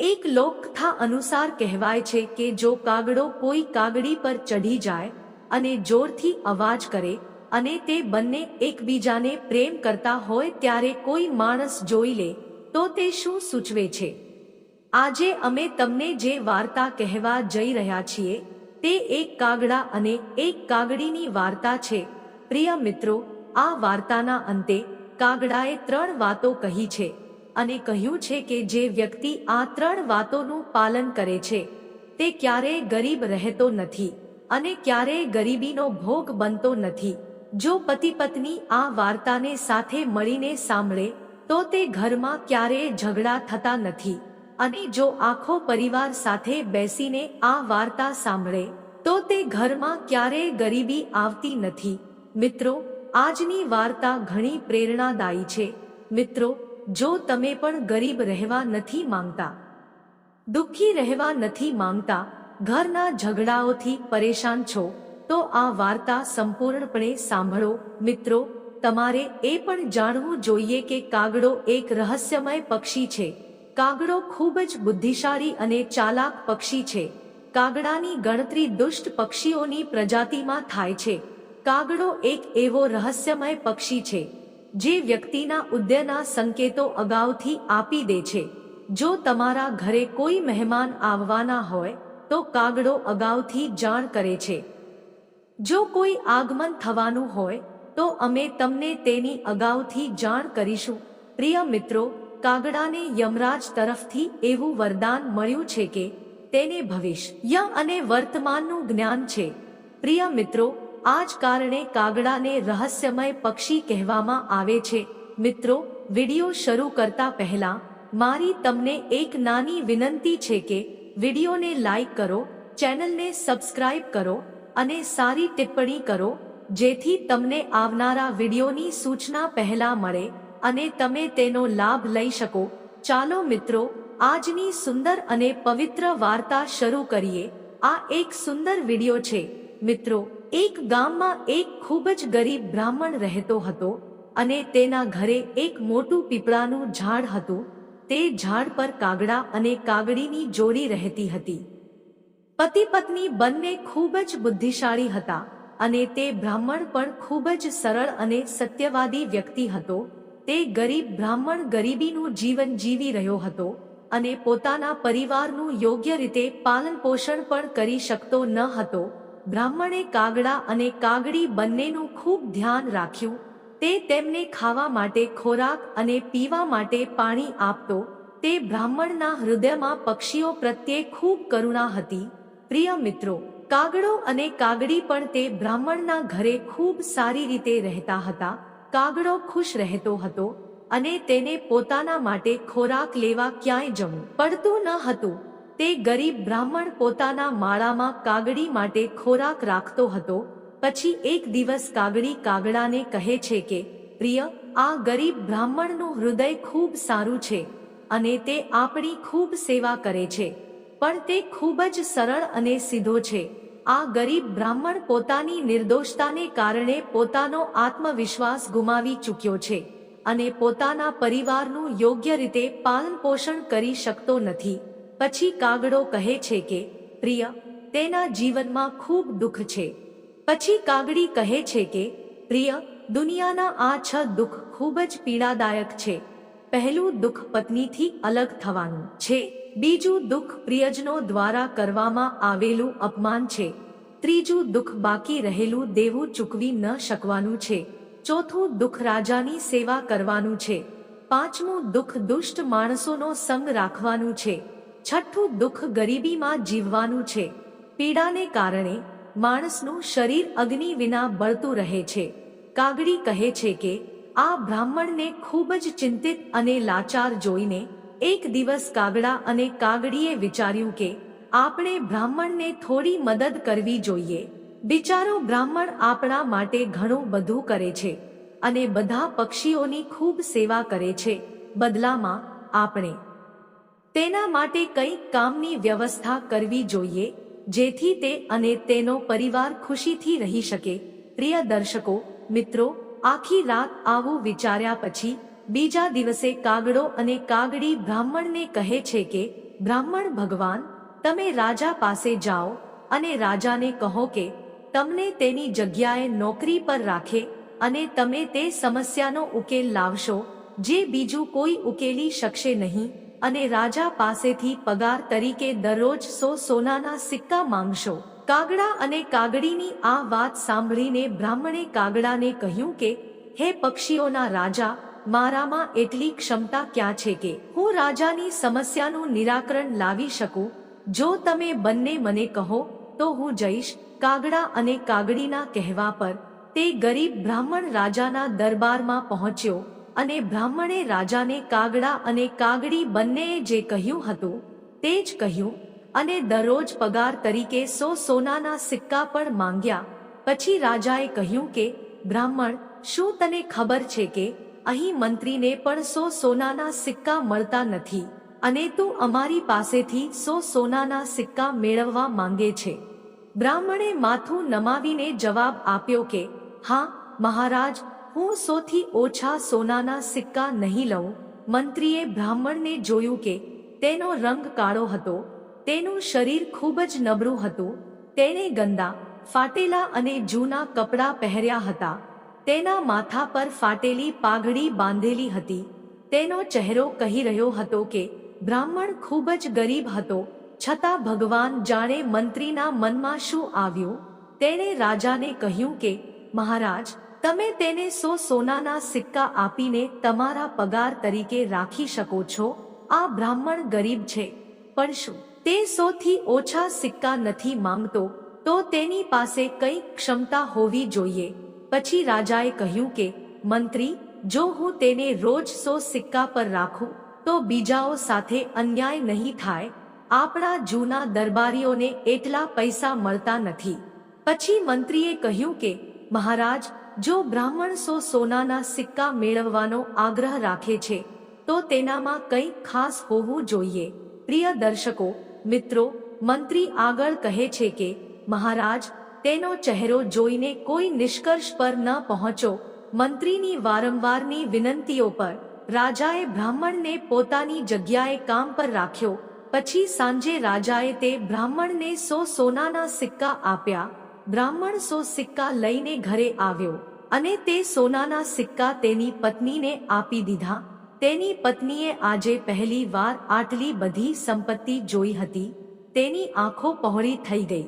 એક લોકકથા અનુસાર કહેવાય છે કે જો કાગડો કોઈ કાગડી પર ચઢી જાય અને જોરથી અવાજ કરે અને તે બંને એકબીજાને પ્રેમ કરતા હોય ત્યારે કોઈ માણસ જોઈ લે, તો તે શું સૂચવે છે? આજે અમે તમને જે વાર્તા કહેવા જઈ રહ્યા છીએ, તે એક કાગડા અને એક કાગડીની વાર્તા છે. પ્રિય મિત્રો, આ વાર્તાના અંતે કાગડાએ ત્રણ વાતો કહી છે. અને કહ્યું છે કે જે વ્યક્તિ આ ત્રણ વાતોનું પાલન કરે છે, તે ક્યારેય ગરીબ રહેતો નથી અને ક્યારેય ગરીબીનો ભોગ બનતો નથી. જો પતિ પત્ની આ વાર્તાને સાથે મળીને સાંભળે, તો તે ઘરમાં ક્યારેય ઝઘડા થતા નથી. અને જો આખો પરિવાર સાથે બેસીને આ વાર્તા સાંભળે, તો તે ઘરમાં ક્યારેય ગરીબી આવતી નથી. મિત્રો, આજની વાર્તા ઘણી પ્રેરણાદાયી છે. મિત્રો જો તમે પણ ગરીબ રહેવા નથી માંગતા, દુઃખી રહેવા નથી માંગતા, ઘરના ઝઘડાઓથી પરેશાન છો, તો આ વાર્તા સંપૂર્ણપણે સાંભળો. મિત્રો, તમારે એ પણ જાણવું જોઈએ કે કાગડો એક રહસ્યમય પક્ષી છે. કાગડો ખૂબ જ બુદ્ધિશાળી અને ચાલાક પક્ષી છે. કાગડાની ગણતરી દુષ્ટ પક્ષીઓની પ્રજાતિમાં થાય છે. કાગડો એક એવો રહસ્યમય પક્ષી છે. જે વ્યક્તિના ઉદ્યના સંકેતો અગાઉથી આપી દે છે. જો તમારા ઘરે કોઈ મહેમાન આવવાના હોય, તો કાગડો અગાઉથી જાણ કરે છે. જો કોઈ આગમન થવાનું હોય, તો અમે તમને તેની અગાઉથી જાણ કરીશું. પ્રિય મિત્રો, કાગડાને યમરાજ તરફથી એવું વરદાન મળ્યું છે કે, તેને ભવિષ્ય અને વર્તમાનનું જ્ઞાન છે. પ્રિય મિત્રો આ જ કારણે કાગડાને રહસ્યમય પક્ષી કહેવામાં આવે છે. મિત્રો, વિડિયો શરૂ કરતા પહેલા, મારી તમને એક નાની વિનંતી છે કે, વિડિયોને લાઈક કરો, ચેનલને સબસ્ક્રાઇબ કરો, અને સારી ટિપ્પણી કરો, જેથી તમને આવનારા વિડીયોની સૂચના પહેલા મળે, અને તમે તેનો લાભ લઈ શકો. ચાલો મિત્રો, આજની સુંદર અને પવિત્ર વાર્તા શરૂ કરીએ. આ એક સુંદર વિડિયો છે. મિત્રો એક ગામમાં એક ખૂબ જ ગરીબ બ્રાહ્મણ રહેતો હતો અને તેના ઘરે એક મોટું પીપળાનું ઝાડ હતું. તે ઝાડ પર કાગડા અને કાગડીની જોડી રહેતી હતી. પતિ પત્ની બંને ખૂબ જ બુદ્ધિશાળી હતા અને તે બ્રાહ્મણ પણ ખૂબ જ સરળ અને સત્યવાદી વ્યક્તિ હતો. તે ગરીબ બ્રાહ્મણ ગરીબીનું જીવન જીવી રહ્યો હતો અને પોતાના પરિવારનું યોગ્ય રીતે પાલન પોષણ પણ કરી શકતો ન હતો. બ્રાહ્મણે કાગડા અને કાગડી બંનેનું ખૂબ ધ્યાન રાખ્યું. તે તેમને ખાવા માટે ખોરાક અને પીવા માટે પાણી આપતો. તે બ્રાહ્મણના હૃદયમાં પક્ષીઓ પ્રત્યે ખૂબ કરુણા હતી. પ્રિય મિત્રો, કાગડો અને કાગડી પણ તે બ્રાહ્મણના ઘરે ખૂબ સારી રીતે રહેતા હતા. કાગડો ખુશ રહેતો હતો અને તેને પોતાના માટે ખોરાક લેવા ક્યાંય જવું પડતું ન હતું. તે ગરીબ બ્રાહ્મણ પોતાના માળામાં કાગડી માટે ખોરાક રાખતો હતો. પછી એક દિવસ કાગડી કાગડાને કહે છે કે, પ્રિય, આ ગરીબ બ્રાહ્મણનું હૃદય ખૂબ સારું છે અને તે આપણી ખૂબ સેવા કરે છે. પણ તે ખૂબ જ સરળ અને સીધો છે. આ ગરીબ બ્રાહ્મણ પોતાની નિર્દોષતાને કારણે પોતાનો આત્મવિશ્વાસ ગુમાવી ચૂક્યો છે અને પોતાના પરિવારનું યોગ્ય રીતે પાલન કરી શકતો નથી. પછી કાગડો કહે છે કે, પ્રિય, તેના જીવનમાં ખૂબ દુઃખ છે. પછી કાગડી કહે છે કે, પ્રિય, દુનિયાના આ છ દુઃખ ખૂબ જ પીડાદાયક છે. પહેલું દુઃખ પત્નીથી અલગ થવાનું છે. બીજું દુઃખ પ્રિયજનો દ્વારા કરવામાં આવેલું અપમાન છે. ત્રીજું દુઃખ બાકી રહેલું દેવું ચૂકવી ન શકવાનું છે. ચોથું દુઃખ રાજાની સેવા કરવાનું છે. પાંચમું દુઃખ દુષ્ટ માણસોનો સંગ રાખવાનું છે. છઠ્ઠું દુઃખ ગરીબીમાં જીવવાનું છે. પીડાને કારણે માણસનું શરીર અગ્નિ વિના બળતું રહે છે. કાગડી કહે છે કે, આ બ્રાહ્મણને ખૂબ જ ચિંતિત અને લાચાર જોઈને એક દિવસ કાગડા અને કાગડીએ વિચાર્યું કે, આપણે બ્રાહ્મણને થોડી મદદ કરવી જોઈએ. બિચારો બ્રાહ્મણ આપણા માટે ઘણું બધું કરે છે અને બધા પક્ષીઓની ખૂબ સેવા કરે છે. બદલામાં, આપણે તેના માટે કંઈક કામની વ્યવસ્થા કરવી જોઈએ, જેથી તે અને તેનો પરિવાર ખુશીથી રહી શકે. પ્રિય દર્શકો, મિત્રો, આખી રાત આવું વિચાર્યા પછી, બીજા દિવસે કાગડો અને કાગડી બ્રાહ્મણને કહે છે કે, બ્રાહ્મણ ભગવાન, તમે રાજા પાસે જાઓ અને રાજાને કહો કે, તમને તેની જગ્યાએ નોકરી પર રાખે અને તમે તે સમસ્યાનો ઉકેલ લાવશો, જે બીજું કોઈ ઉકેલી શકશે નહીં. અને રાજા પાસેથી પગાર તરીકે દરરોજ સો સોનાના સિક્કા માંગશો. કાગડા અને કાગડીની આ વાત સાંભળીને બ્રાહ્મણે કાગડાને કહ્યું કે, હે પક્ષીઓના રાજા, મારામાં એટલી ક્ષમતા ક્યાં છે કે હું રાજાની સમસ્યાનું નિરાકરણ લાવી શકું? જો તમે બંને મને કહો, તો હું જઈશ કાગડા અને કાગડીના કહેવા પર. તે ગરીબ બ્રાહ્મણ રાજાના દરબારમાં પહોંચ્યો. અને બ્રાહ્મણે રાજાને કાગડા અને કાગડી બંનેએ જે કહ્યું હતું, તે જ કહ્યું અને દરરોજ પગાર તરીકે સો સોનાના સિક્કા પણ માંગ્યા. પછી રાજાએ કહ્યું કે, બ્રાહ્મણ, શું તને ખબર છે કે અહીં મંત્રીને પણ સો સોનાના સિક્કા મળતા નથી અને તું અમારી પાસેથી સો સોનાના સિક્કા મેળવવા માંગે છે? બ્રાહ્મણે માથું નમાવીને જવાબ આપ્યો કે, હા, મહારાજ હું સોથી ઓછા સોનાના સિક્કા નહીં લઉં. મંત્રીએ બ્રાહ્મણને જોયું કે તેનો રંગ કાળો હતો. તેનું શરીર ખૂબ જ નબળું હતું. તેણે ગંદા, ફાટેલા અને જૂના કપડાં પહેર્યા હતા. તેના માથા પર ફાટેલી પાઘડી બાંધેલી હતી. તેનો ચહેરો કહી રહ્યો હતો કે, બ્રાહ્મણ ખૂબ જ ગરીબ હતો. છતાં ભગવાન જાણે મંત્રીના મનમાં શું આવ્યું? તેણે રાજાને કહ્યું કે, મહારાજ તમે તેને સો સોનાના સિક્કા આપીને તમારા પગાર તરીકે રાખી શકો છો. આ બ્રાહ્મણ ગરીબ છે. પણ શું તે સોથી ઓછા સિક્કા નથી માંગતો? તો તેની પાસે કઈ ક્ષમતા હોવી જોઈએ? પછી રાજાએ કહ્યું કે, મંત્રી, જો હું તેને રોજ સો સિક્કા પર રાખું, તો બીજાઓ સાથે અન્યાય નહીં થાય. આપણા જૂના દરબારીઓને એટલા પૈસા મળતા નથી. પછી મંત્રીએ કહ્યું કે, મહારાજ જો બ્રાહ્મણ સો સોનાના સિક્કા મેળવવાનો આગ્રહ રાખે છે, તો તેનામાં કંઈ ખાસ હોવું જોઈએ. પ્રિય દર્શકો, મિત્રો, મંત્રી આગળ કહે છે કે, મહારાજ, તેનો ચહેરો જોઈને કોઈ નિષ્કર્ષ પર ન પહોંચો. મંત્રીની વારંવારની વિનંતીઓ પર રાજાએ બ્રાહ્મણને પોતાની જગ્યાએ કામ પર રાખ્યો. પછી સાંજે રાજાએ તે બ્રાહ્મણને સો સોનાના સિક્કા આપ્યા. બ્રાહ્મણ સો સિક્કા લઈને ઘરે આવ્યો. અને તે સોનાના સિક્કા તેની પત્નીને આપી દીધા. તેની પત્નીએ આજે પહેલી વાર આટલી બધી સંપત્તિ જોઈ હતી. તેની આંખો પહોળી થઈ ગઈ.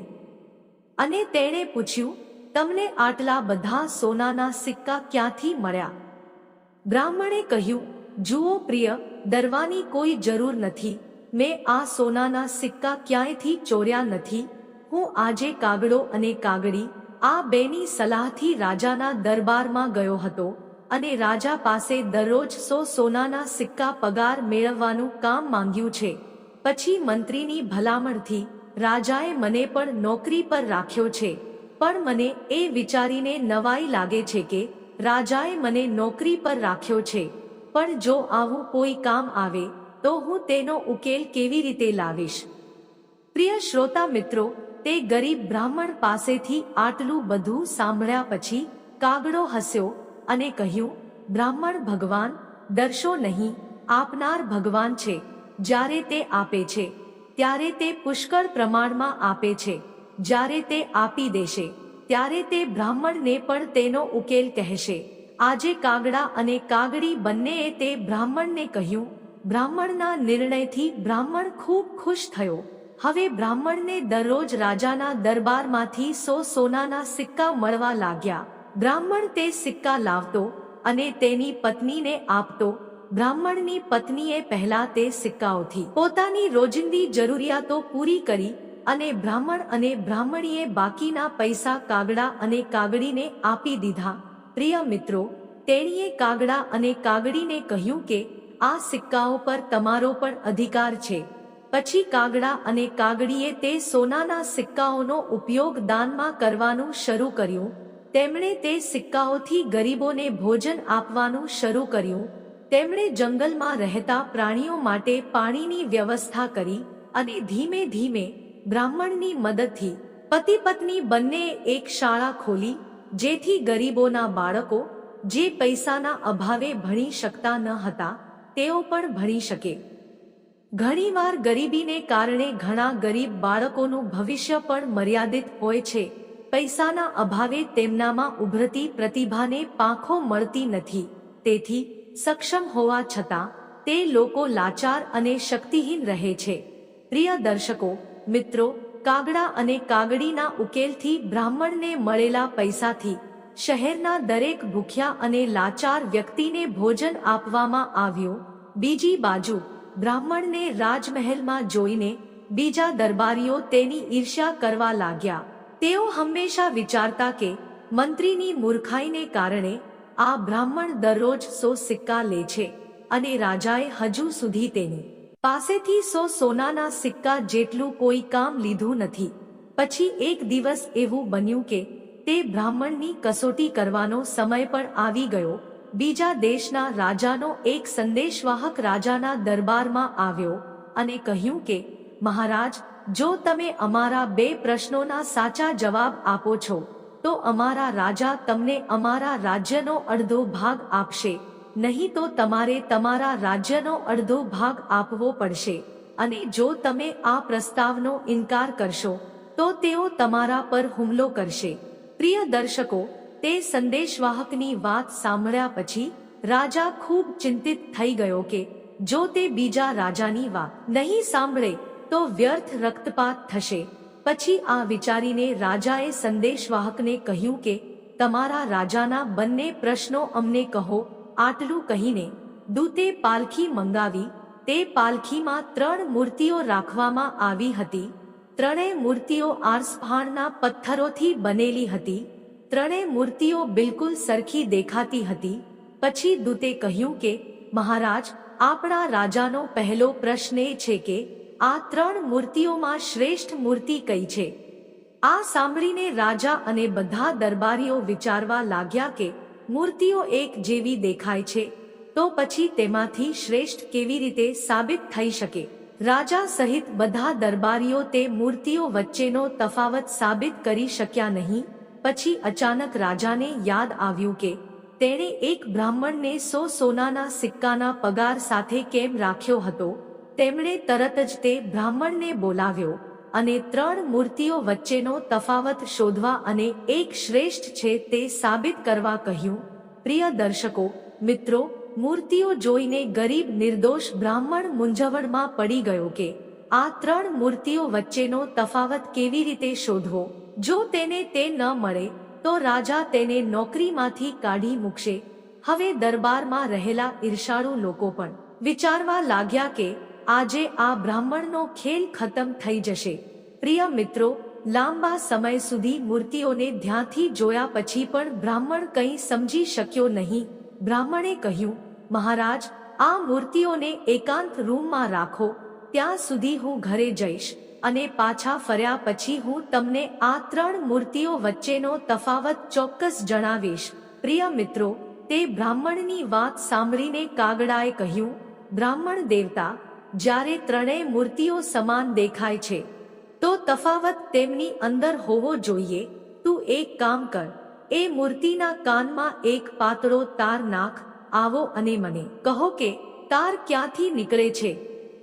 અને તેણે પૂછ્યું, તમને આટલા બધા સોનાના સિક્કા ક્યાંથી મળ્યા? બ્રાહ્મણે કહ્યું, જુઓ પ્રિય ડરવાની કોઈ જરૂર નથી. મેં આ સોનાના સિક્કા ક્યાંયથી ચોર્યા નથી. હું આજે કાગડો અને કાગડી આ બેની સલાહથી રાજાના દરબારમાં ગયો હતો અને રાજા પાસે દરરોજ સો સોનાના સિક્કા પગાર મેળવવાનું કામ માંગ્યું છે. પછી મંત્રીની ભલામણથી રાજાએ મને પણ નોકરી પર રાખ્યો છે. પણ મને એ વિચારીને નવાઈ લાગે છે કે રાજાએ મને નોકરી પર રાખ્યો છે. પણ જો આવું કોઈ કામ આવે, તો હું તેનો ઉકેલ કેવી રીતે લાવીશ? પ્રિય શ્રોતા મિત્રો, તે ગરીબ બ્રાહ્મણ પાસેથી આટલું બધું સાંભળ્યા પછી કાગડો હસ્યો અને કહ્યું, બ્રાહ્મણ ભગવાન, ડરશો નહીં, આપનાર ભગવાન છે, જ્યારે તે આપે છે, ત્યારે તે પુષ્કળ પ્રમાણમાં આપે છે, જ્યારે તે આપી દેશે, ત્યારે તે બ્રાહ્મણને પણ તેનો ઉકેલ કહેશે. આજે કાગડા અને કાગડી બંનેએ તે બ્રાહ્મણને કહ્યું, બ્રાહ્મણના નિર્ણયથી બ્રાહ્મણ ખૂબ ખુશ થયો. હવે બ્રાહ્મણને દરરોજ રાજાના દરબારમાંથી સો સોનાના સિક્કા મળવા લાગ્યા. બ્રાહ્મણ તે સિક્કા લાવતો અને તેની પત્નીને આપતો. બ્રાહ્મણની પત્નીએ પહેલા તે સિક્કાઓથી પોતાની રોજિંદી જરૂરિયાતો પૂરી કરી અને બ્રાહ્મણ અને બ્રાહ્મણીએ બાકીના પૈસા કાગડા અને કાગડીને આપી દીધા. પ્રિય મિત્રો, તેણીએ કાગડા અને કાગડીને કહ્યું કે, આ સિક્કાઓ પર તમારો પણ અધિકાર છે. પછી કાગડા અને કાગડીએ તે સોનાના સિક્કાઓનો ઉપયોગ દાનમાં કરવાનું શરૂ કર્યું. તેમણે તે સિક્કાઓથી ગરીબોને ભોજન આપવાનું શરૂ કર્યું. તેમણે જંગલમાં રહેતા પ્રાણીઓ માટે પાણીની વ્યવસ્થા કરી અને ધીમે ધીમે બ્રાહ્મણની મદદથી પતિ પત્ની બંને એક શાળા ખોલી, જેથી ગરીબોના બાળકો જે પૈસાના અભાવે ભણી શકતા ન હતા, તેઓ પણ ભણી શકે. ઘણીવાર ગરીબીને કારણે ઘણા ગરીબ બાળકોનું ભવિષ્ય પણ મર્યાદિત હોય છે. પૈસાના અભાવે તેમનામાં ઉભરતી પ્રતિભાને પાંખો મળતી નથી. તેથી, સક્ષમ હોવા છતાં, તે લોકો લાચાર અને શક્તિહીન રહે છે. પ્રિય દર્શકો, મિત્રો, કાગડા અને કાગડીના ઉકેલથી બ્રાહ્મણને મળેલા પૈસાથી શહેરના દરેક ભૂખ્યા અને લાચાર વ્યક્તિને ભોજન આપવામાં આવ્યું. બીજી બાજુ બ્રાહ્મણને રાજમહેલમાં જોઈને બીજા દરબારીઓ તેની ઈર્ષ્યા કરવા લાગ્યા. તેઓ હંમેશા વિચારતા કે મંત્રીની મૂર્ખાઈને કારણે આ બ્રાહ્મણ દરરોજ સો સિક્કા લે છે અને રાજાએ હજુ સુધી તેની પાસેથી સો સોનાના સિક્કા જેટલું કોઈ કામ લીધું નથી. પછી એક દિવસ એવું બન્યું કે તે બ્રાહ્મણની કસોટી કરવાનો સમય પણ આવી ગયો બીજા દેશના રાજાનો એક સંદેશવાહક રાજાના દરબારમાં આવ્યો અને કહ્યું કે, મહારાજ, જો તમે અમારા બે પ્રશ્નોના સાચા જવાબ આપો છો, તો અમારા રાજા તમને અમારા રાજ્યનો અડધો ભાગ આપશે. નહીં તો તમારે તમારા રાજ્યનો અડધો ભાગ આપવો પડશે. અને જો તમે આ પ્રસ્તાવનો ઇનકાર કરશો, તો તેઓ તમારા પર હુમલો કરશે. પ્રિય દર્શકો તે સંદેશવાહકની વાત સાંભળ્યા પછી રાજા ખૂબ ચિંતિત થઈ ગયો કે જો તે બીજા રાજાની વાત નહીં સાંભળે તો વ્યર્થ રક્તપાત થશે. પછી આ વિચારીને રાજાએ સંદેશવાહકને કહ્યું કે, તમારા રાજાના બંને પ્રશ્નો અમને કહો. આટલું કહીને દૂતે પાલખી મંગાવી. તે પાલખીમાં ત્રણ મૂર્તિઓ રાખવામાં આવી હતી. ત્રણેય મૂર્તિઓ આરસફાણના પથ્થરોથી બનેલી હતી. ત્રણેય મૂર્તિઓ બિલકુલ સરખી દેખાતી હતી. પછી દૂતે કહ્યું કે, મહારાજ, આપણા રાજાનો પહેલો પ્રશ્ન એ છે કે, આ ત્રણ મૂર્તિઓમાં શ્રેષ્ઠ મૂર્તિ કઈ છે? આ સાંભળીને રાજા અને બધા દરબારીઓ વિચારવા લાગ્યા કે, મૂર્તિઓ એક જેવી દેખાય છે. તો પછી તેમાંથી શ્રેષ્ઠ કેવી રીતે સાબિત થઈ શકે? રાજા સહિત બધા દરબારીઓ તે મૂર્તિઓ વચ્ચેનો તફાવત સાબિત કરી શક્યા નહીં. પછી અચાનક રાજાને યાદ આવ્યું કે તેણે એક બ્રાહ્મણને સો સોનાના સિક્કાના પગાર સાથે કેમ રાખ્યો હતો, તેમણે તરત જ તે બ્રાહ્મણને બોલાવ્યો અને ત્રણ મૂર્તિઓ વચ્ચેનો તફાવત શોધવા અને એક શ્રેષ્ઠ છે તે સાબિત કરવા કહ્યું, પ્રિય દર્શકો, મિત્રો, મૂર્તિઓ જોઈને ગરીબ નિર્દોષ બ્રાહ્મણ મૂંઝવણમાં પડી ગયો કે આ ત્રણ મૂર્તિઓ વચ્ચેનો તફાવત કેવી રીતે શોધવો? જો તેને તે ન મળે, તો રાજા તેને નોકરીમાંથી કાઢી મૂકશે. હવે દરબારમાં રહેલા ઈર્ષાળુ લોકો પણ વિચારવા લાગ્યા કે આજે આ બ્રાહ્મણનો ખેલ ખતમ થઈ જશે. પ્રિય મિત્રો, લાંબા સમય સુધી મૂર્તિઓને ધ્યાનથી જોયા પછી પણ બ્રાહ્મણ કંઈ સમજી શક્યો નહીં. બ્રાહ્મણે કહ્યું, મહારાજ, આ મૂર્તિઓને એકાંત રૂમમાં રાખો. ત્યાં સુધી હું ઘરે જઈશ. અને પાછા ફર્યા પછી હું તમને આ ત્રણ મૂર્તિઓ વચ્ચેનો તફાવત ચોક્કસ જણાવીશ. પ્રિય મિત્રો, તે બ્રાહ્મણની વાત સાંભળીને કાગડાએ કહ્યું, બ્રાહ્મણ દેવતા, જ્યારે ત્રણેય મૂર્તિઓ સમાન દેખાય છે, તો તફાવત તેમની અંદર હોવો જોઈએ. તું એક કામ કર, એ મૂર્તિના કાનમાં એક પાતળો તાર નાખ, આવો અને મને કહો કે તાર ક્યાંથી નીકળે છે.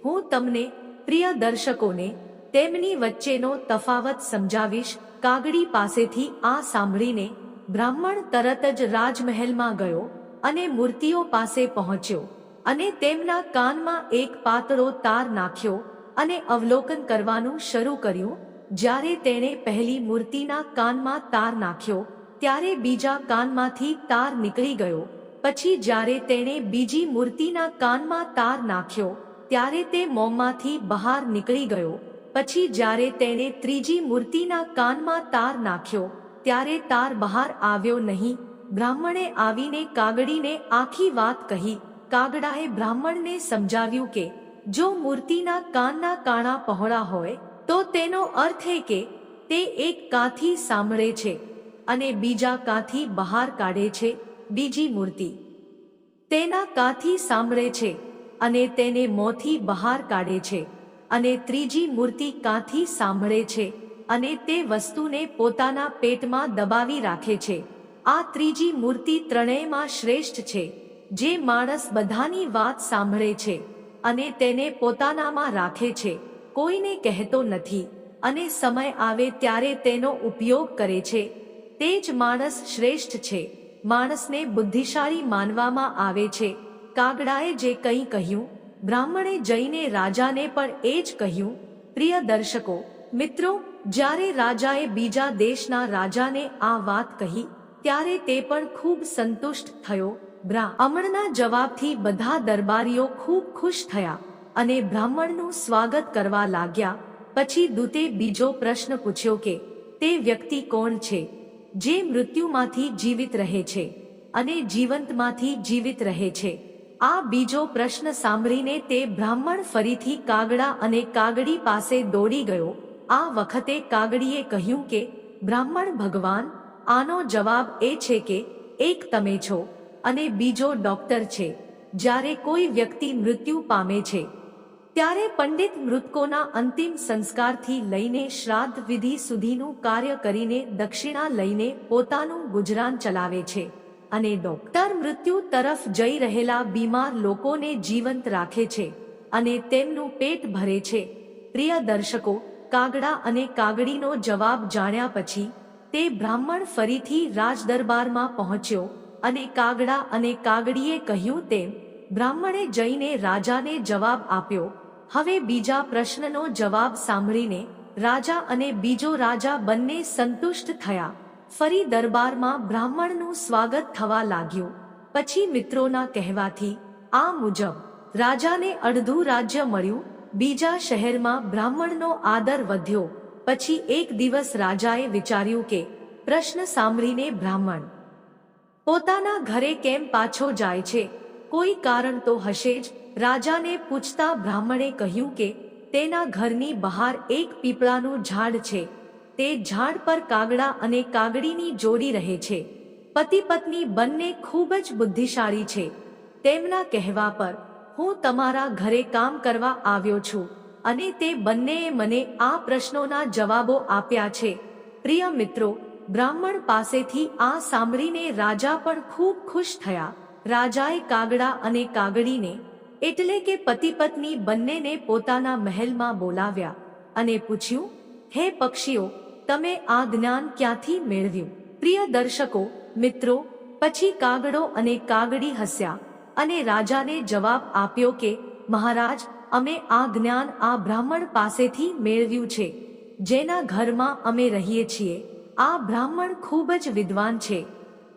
હું તમને પ્રિય દર્શકોને તેમની વચ્ચેનો તફાવત સમજાવીશ, કાગડી પાસેથી આ સાંભળીને બ્રાહ્મણ તરત જ રાજમહેલમાં ગયો અને મૂર્તિઓ પાસે પહોંચ્યો અને તેમના કાનમાં એક પાતળો તાર નાખ્યો અને અવલોકન કરવાનું શરૂ કર્યું. જ્યારે તેણે પહેલી મૂર્તિના કાનમાં તાર નાખ્યો, ત્યારે બીજા કાનમાંથી તાર નીકળી ગયો. પછી જ્યારે તેણે બીજી મૂર્તિના કાનમાં તાર નાખ્યો, ત્યારે તે મોંમાંથી બહાર નીકળી ગયો. પછી જ્યારે તેણે ત્રીજી મૂર્તિના કાનમાં તાર નાખ્યો, ત્યારે તાર બહાર આવ્યો નહીં. બ્રાહ્મણે આવીને કાગડીને આખી વાત કહી. કાગડાએ બ્રાહ્મણને સમજાવ્યું કે, જો મૂર્તિના કાનના કાણા પહોળા હોય, તો તેનો અર્થ એ કે, તે એક કાથી સાંભળે છે અને બીજા કાથી બહાર કાઢે છે, બીજી મૂર્તિ. તેના કાથી સાંભળે છે અને તેને મોંથી બહાર કાઢે છે. અને ત્રીજી મૂર્તિ કાંથી સાંભળે છે અને તે વસ્તુને પોતાના પેટમાં દબાવી રાખે છે. આ ત્રીજી મૂર્તિ ત્રણેયમાં શ્રેષ્ઠ છે, જે માણસ બધાની વાત સાંભળે છે અને તેને પોતાનામાં રાખે છે, કોઈને કહેતો નથી અને સમય આવે ત્યારે તેનો ઉપયોગ કરે છે. તે જ માણસ શ્રેષ્ઠ છે, માણસને બુદ્ધિશાળી માનવામાં આવે છે. કાગડાએ જે કંઈ કહ્યું બ્રાહ્મણે જઈને રાજાને પણ એ જ કહ્યું, પ્રિય દર્શકો, મિત્રો, જ્યારે રાજાએ બીજા દેશના રાજાને આ વાત કહી, ત્યારે તે પણ ખૂબ સંતુષ્ટ થયો. બ્રાહ્મણના જવાબથી બધા દરબારીઓ ખૂબ ખુશ થયા અને બ્રાહ્મણનું સ્વાગત કરવા લાગ્યા. પછી દૂતે બીજો પ્રશ્ન પૂછ્યો કે, તે વ્યક્તિ કોણ છે? જે મૃત્યુમાંથી જીવિત રહે છે અને જીવંતમાંથી જીવિત રહે છે? આ બીજો પ્રશ્ન સાંભળીને તે બ્રાહ્મણ ફરીથી કાગડા અને કાગડી પાસે દોડી ગયો. આ વખતે કાગડીએ કહ્યું કે, બ્રાહ્મણ ભગવાન, આનો જવાબ એ છે કે, એક તમે છો અને બીજો ડોક્ટર છે, જ્યારે કોઈ વ્યક્તિ મૃત્યુ પામે છે. ત્યારે પંડિત મૃતકોના અંતિમ સંસ્કારથી લઈને શ્રાદ્ધ વિધિ સુધીનું કાર્ય કરીને દક્ષિણા લઈને પોતાનું ગુજરાન ચલાવે છે. અને ડોક્ટર મૃત્યુ તરફ જઈ રહેલા બીમાર લોકોને જીવંત રાખે છે અને તેમનું પેટ ભરે છે. પ્રિય દર્શકો, કાગડા અને કાગડીનો જવાબ જાણ્યા પછી તે બ્રાહ્મણ ફરીથી રાજદરબારમાં પહોંચ્યો અને કાગડા અને કાગડીએ કહ્યું તેમ, બ્રાહ્મણે જઈને રાજાને જવાબ આપ્યો. હવે બીજા પ્રશ્નનો જવાબ સાંભળીને રાજા અને બીજો રાજા બંને સંતુષ્ટ થયા. ફરી દરબારમાં બ્રાહ્મણનું સ્વાગત થવા લાગ્યું. પછી મિત્રોના કહેવાથી, આ મુજબ, રાજાને અડધું રાજ્ય મળ્યું, બીજા શહેરમાં બ્રાહ્મણનો આદર વધ્યો. પછી એક દિવસ રાજાએ વિચાર્યું કે, પ્રશ્ન સાંભળીને બ્રાહ્મણ, પોતાના ઘરે કેમ પાછો જાય છે? કોઈ કારણ તો હશે જ. રાજાને પૂછતા બ્રાહ્મણે કહ્યું કે, તેના ઘરની બહાર એક પીપળાનું ઝાડ છે. તે ઝાડ પર કાગડા અને કાગડીની જોડી રહે છે. પતિ પત્ની બંને ખૂબ જ બુદ્ધિશાળી છે. તેમના કહેવા પર, હું તમારા ઘરે કામ કરવા આવ્યો છું અને તે બંનેએ મને આ પ્રશ્નોના જવાબો આપ્યા છે. પ્રિય મિત્રો, બ્રાહ્મણ પાસેથી આ સાંભળીને રાજા પણ ખૂબ ખુશ થયા. રાજાએ કાગડા અને કાગડીને, એટલે કે પતિ પત્ની બંનેને પોતાના મહેલમાં બોલાવ્યા અને પૂછ્યું, હે પક્ષીઓ તમે આ જ્ઞાન ક્યાંથી મેળવ્યું? પ્રિય દર્શકો, મિત્રો, પછી કાગડો અને કાગડી હસ્યા અને રાજાને જવાબ આપ્યો કે, મહારાજ, અમે આ જ્ઞાન આ બ્રાહ્મણ પાસેથી મેળવ્યું છે, જેના ઘરમાં અમે રહીએ છીએ. આ બ્રાહ્મણ ખૂબ જ વિદ્વાન છે.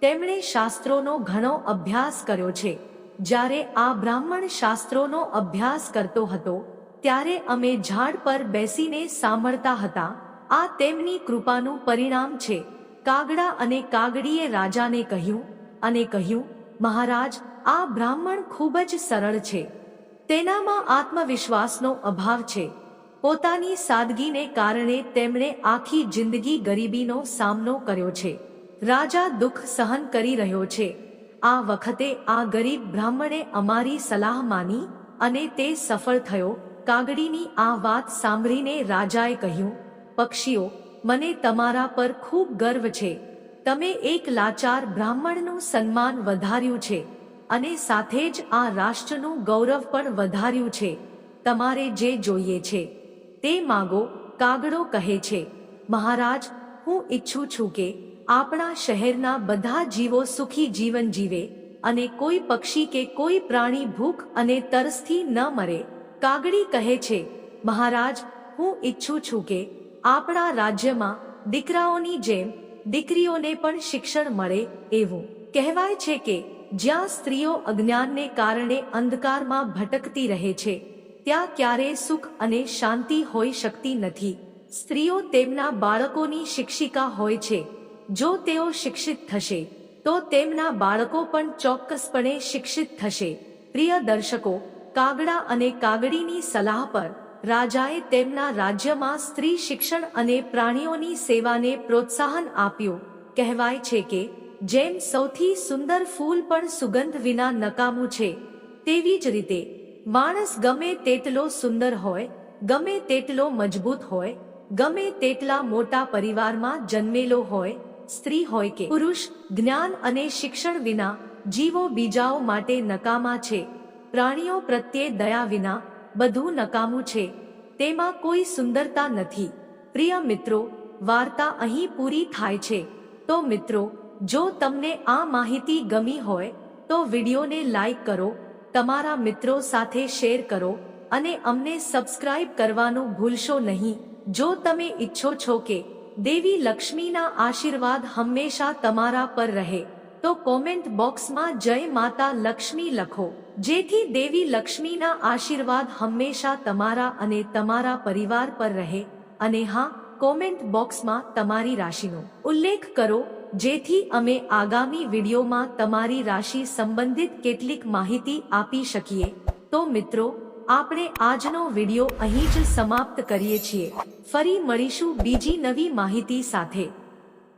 તેમણે શાસ્ત્રોનો ઘણો અભ્યાસ કર્યો છે. જ્યારે આ બ્રાહ્મણ શાસ્ત્રોનો અભ્યાસ કરતો હતો, ત્યારે અમે ઝાડ પર બેસીને સાંભળતા હતા. આ તેમની કૃપાનું પરિણામ છે. કાગડા અને કાગડીએ રાજાને કહ્યું અને કહ્યું, મહારાજ, આ બ્રાહ્મણ ખૂબ જ સરળ છે. તેનામાં આત્મવિશ્વાસનો અભાવ છે. પોતાની સાદગીને કારણે તેમણે આખી જિંદગી ગરીબીનો સામનો કર્યો છે. રાજા દુઃખ સહન કરી રહ્યો છે. આ વખતે આ ગરીબ બ્રાહ્મણે અમારી સલાહ માની અને તે સફળ થયો. કાગડીની આ વાત સાંભળીને રાજાએ કહ્યું પક્ષીઓ, મને તમારા પર ખૂબ ગર્વ છે. તમે એક લાચાર બ્રાહ્મણનું સન્માન વધાર્યું છે, અને સાથે જ આ રાષ્ટ્રનું ગૌરવ પણ વધાર્યું છે. તમારે જે જોઈએ છે, તે માગો, કાગડો કહે છે. મહારાજ, હું ઈચ્છું છું કે આપણા શહેરના બધા જીવો સુખી જીવન જીવે, અને કોઈ પક્ષી કે કોઈ પ્રાણી ભૂખ અને તરસથી ન મરે. કાગડી કહે છે, મહારાજ, હું ઈચ્છું છું કે આપણા રાજ્યમાં દીકરાઓની જેમ દીકરીઓને પણ શિક્ષણ મળે એવું કહેવાય છે કે જ્યાં સ્ત્રીઓ અજ્ઞાનને કારણે અંધકારમાં ભટકતી રહે છે, ત્યાં ક્યારે સુખ અને શાંતિ હોઈ શકતી નથી. સ્ત્રીઓ તેમના બાળકોની શિક્ષિકા હોય છે. જો તેઓ શિક્ષિત થશે, તો તેમના બાળકો પણ ચોક્કસપણે શિક્ષિત થશે. પ્રિય દર્શકો, કાગડા અને કાગડીની સલાહ પર રાજાએ તેમના રાજ્યમાં સ્ત્રી શિક્ષણ અને પ્રાણીઓની સેવાને પ્રોત્સાહન આપ્યું. કહેવાય છે કે, જેમ સૌથી સુંદર ફૂલ પણ સુગંધ વિના નકામું છે, તેવી જ રીતે, માણસ ગમે તેટલો સુંદર હોય, ગમે તેટલો મજબૂત હોય, ગમે તેટલા મોટા પરિવારમાં જન્મેલો હોય, સ્ત્રી હોય કે પુરુષ, જ્ઞાન અને શિક્ષણ વિના, જીવો બીજાઓ માટે નકામા છે. પ્રાણીઓ પ્રત્યે દયા વિના બધું નકામું છે. તેમાં કોઈ સુંદરતા નથી. પ્રિય મિત્રો, વાર્તા અહીં પૂરી થાય છે. તો મિત્રો, જો તમને આ માહિતી ગમી હોય, તો વિડીયોને લાઈક કરો, તમારા મિત્રો સાથે શેર કરો, અને અમને સબસ્ક્રાઇબ કરવાનું ભૂલશો નહીં. જો તમે ઈચ્છો છો કે દેવી લક્ષ્મીના આશીર્વાદ હંમેશા તમારા પર રહે. તો કોમેન્ટ બોક્સમાં જય માતા લક્ષ્મી લખો. જેથી દેવી લક્ષ્મીના આશીર્વાદ હંમેશા તમારા અને તમારા પરિવાર પર રહે. અને હા, કોમેન્ટ બોક્સમાં તમારી રાશિનો ઉલ્લેખ કરો, જેથી અમે આગામી વિડીયોમાં તમારી રાશિ સંબંધિત કેટલીક માહિતી આપી શકીએ. તો મિત્રો, આપણે આજનો વીડિયો અહીં જ સમાપ્ત કરીએ છીએ. ફરી મળીશું બીજી નવી માહિતી સાથે.